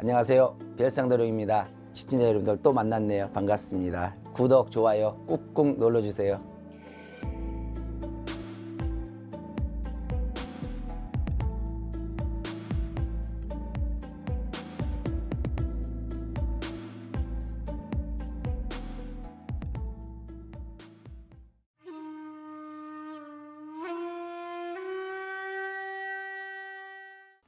안녕하세요. 별상도룡입니다. 시청자 여러분들 또 만났네요. 반갑습니다. 구독, 좋아요 꾹꾹 눌러주세요.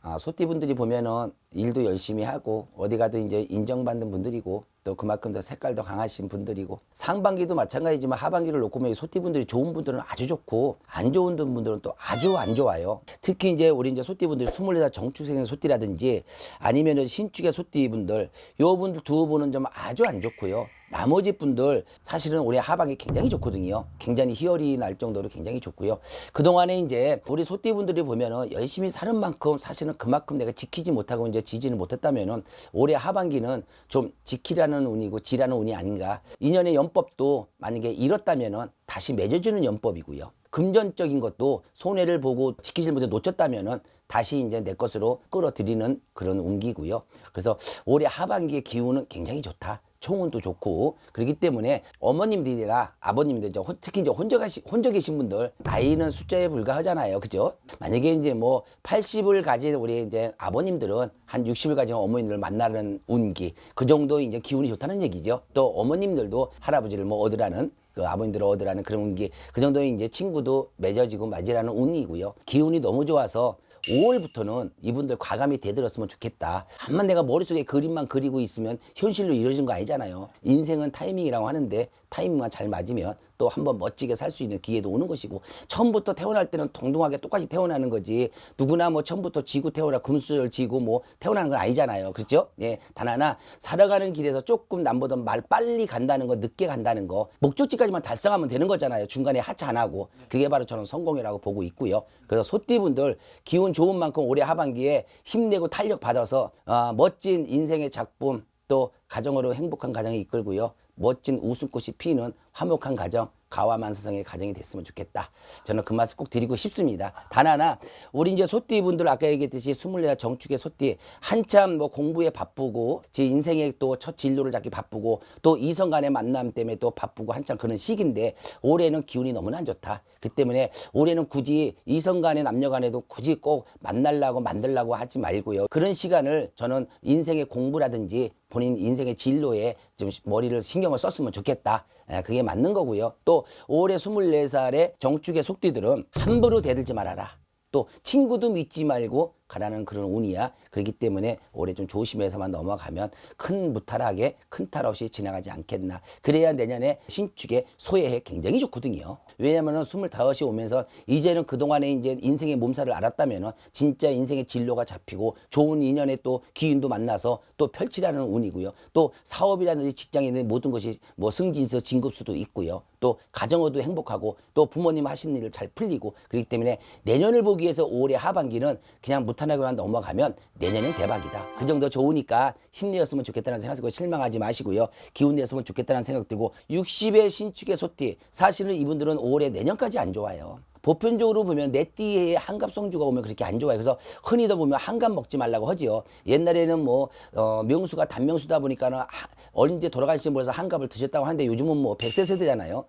아, 소띠분들이 보면은 일도 열심히 하고 어디 가도 이제 인정받는 분들이고 또 그만큼 더 색깔도 강하신 분들이고 상반기도 마찬가지지만 하반기를 놓고 보면 이 소띠분들이 좋은 분들은 아주 좋고 안 좋은 분들은 또 아주 안 좋아요. 특히 이제 우리 이제 소띠분들이 24살 정축생의 소띠라든지 아니면은 신축의 소띠분들 요 분들 두 분은 좀 아주 안 좋고요. 나머지 분들 사실은 올해 하반기 굉장히 좋거든요. 굉장히 희열이 날 정도로 굉장히 좋고요. 그동안에 이제 우리 소띠분들이 보면은 열심히 사는 만큼 사실은 그만큼 내가 지키지 못하고 이제 지지를 못했다면은 올해 하반기는 좀 지키라는 운이고 지라는 운이 아닌가. 인연의 연법도 만약에 잃었다면은 다시 맺어주는 연법이고요. 금전적인 것도 손해를 보고 지키질 못해 놓쳤다면은 다시 이제 내 것으로 끌어들이는 그런 운기고요. 그래서 올해 하반기의 기운은 굉장히 좋다. 총운도 좋고 그렇기 때문에 어머님들이나 아버님들 이제 혼- 특히 이제 혼자 가시 혼자 계신 분들 나이는 숫자에 불과하잖아요. 그죠? 만약에 이제 뭐 80을 가진 우리 이제 아버님들은 한 60을 가진 어머님들을 만나는 운기 그 정도 이제 기운이 좋다는 얘기죠. 또 어머님들도 할아버지를 뭐 얻으라는 그 아버님들을 얻으라는 그런 운기 그 정도의 이제 친구도 맺어지고 맞이라는 운이고요. 기운이 너무 좋아서 5월부터는 이분들 과감히 대들었으면 좋겠다. 한만 내가 머릿속에 그림만 그리고 있으면 현실로 이루어진 거 아니잖아요. 인생은 타이밍이라고 하는데 타이밍만 잘 맞으면 또 한번 멋지게 살 수 있는 기회도 오는 것이고 처음부터 태어날 때는 동등하게 똑같이 태어나는 거지 누구나 뭐 처음부터 지고 태어나 금수저 지고 뭐 태어나는 건 아니잖아요. 그렇죠? 예. 단 하나 살아가는 길에서 조금 남보다 말 빨리 간다는 거 늦게 간다는 거 목적지까지만 달성하면 되는 거잖아요. 중간에 하차 안 하고 그게 바로 저는 성공이라고 보고 있고요. 그래서 소띠분들 기운 좋은 만큼 올해 하반기에 힘내고 탄력 받아서 아, 멋진 인생의 작품 또 가정으로 행복한 가정이 이끌고요. 멋진 웃음꽃이 피는 화목한 가정, 가와만사성의 가정이 됐으면 좋겠다. 저는 그 말씀 꼭 드리고 싶습니다. 단 하나, 우리 이제 소띠 분들 아까 얘기했듯이 24 정축의 소띠 한참 뭐 공부에 바쁘고 제 인생의 또첫 진로를 잡기 바쁘고 또 이성 간의 만남 때문에 또 바쁘고 한참 그런 시기인데 올해는 기운이 너무나 안 좋다. 그 때문에 올해는 굳이 이성 간의 남녀 간에도 굳이 꼭 만날라고 만들라고 하지 말고요. 그런 시간을 저는 인생의 공부라든지 본인 인생의 진로에 좀 머리를 신경 을 썼으면 좋겠다. 예, 그게 맞는 거고요. 또 올해 24살의 정축의 속띠들은 함부로 대들지 말아라. 또 친구도 믿지 말고 가라는 그런 운이야. 그렇기 때문에 올해 좀 조심해서만 넘어가면 큰 무탈하게 큰 탈 없이 지나가지 않겠나. 그래야 내년에 신축의 소해에 굉장히 좋거든요. 왜냐면은 25이 오면서 이제는 그동안에 이제 인생의 몸살을 알았다면은 진짜 인생의 진로가 잡히고 좋은 인연의 또 기운도 만나서 또 펼치라는 운이고요. 또 사업이라든지 직장에는 모든 것이 뭐 승진서 진급수도 있고요. 또 가정어도 행복하고 또 부모님 하시는 일을 잘 풀리고 그렇기 때문에 내년을 보기 위해서 올해 하반기는 그냥 무 탄하게만 넘어가면 내년엔 대박이다. 그 정도 좋으니까 힘내었으면 좋겠다는 생각 들고 실망하지 마시고요. 기운 냈으면 좋겠다는 생각 들고 60의 신축의 소띠 사실은 이분들은 올해 내년까지 안 좋아요. 보편적으로 보면 내 띠에 한갑 성주가 오면 그렇게 안 좋아요. 그래서 흔히도 보면 한갑 먹지 말라고 하지요. 옛날에는 뭐 어, 명수가 단명수다 보니까는 하- 언제 돌아가실지 몰라서 한갑을 드셨다고 하는데 요즘은 뭐 100세 세대잖아요.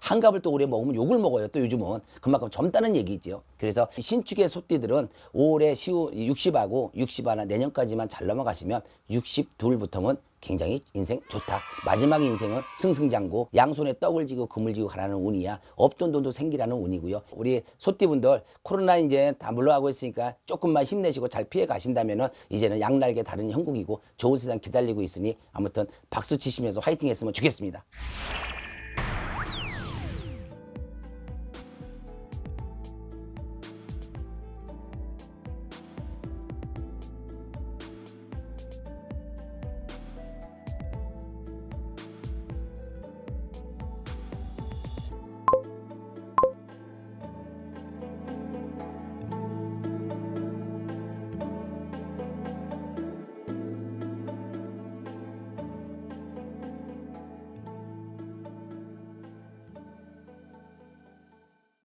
한갑을 또 오래 먹으면 욕을 먹어요. 또 요즘은 그만큼 젊다는 얘기죠. 그래서 신축의 소띠들은 올해 시후 60하고 60 하나 내년까지만 잘 넘어가시면 62부터는 굉장히 인생 좋다. 마지막 인생은 승승장구, 양손에 떡을 쥐고 금을 쥐고 가라는 운이야. 없던 돈도 생기라는 운이고요. 우리 소띠분들 코로나 이제 다 물러가고 있으니까 조금만 힘내시고 잘 피해 가신다면은 이제는 양날개 다른 형국이고 좋은 세상 기다리고 있으니 아무튼 박수 치시면서 화이팅 했으면 좋겠습니다.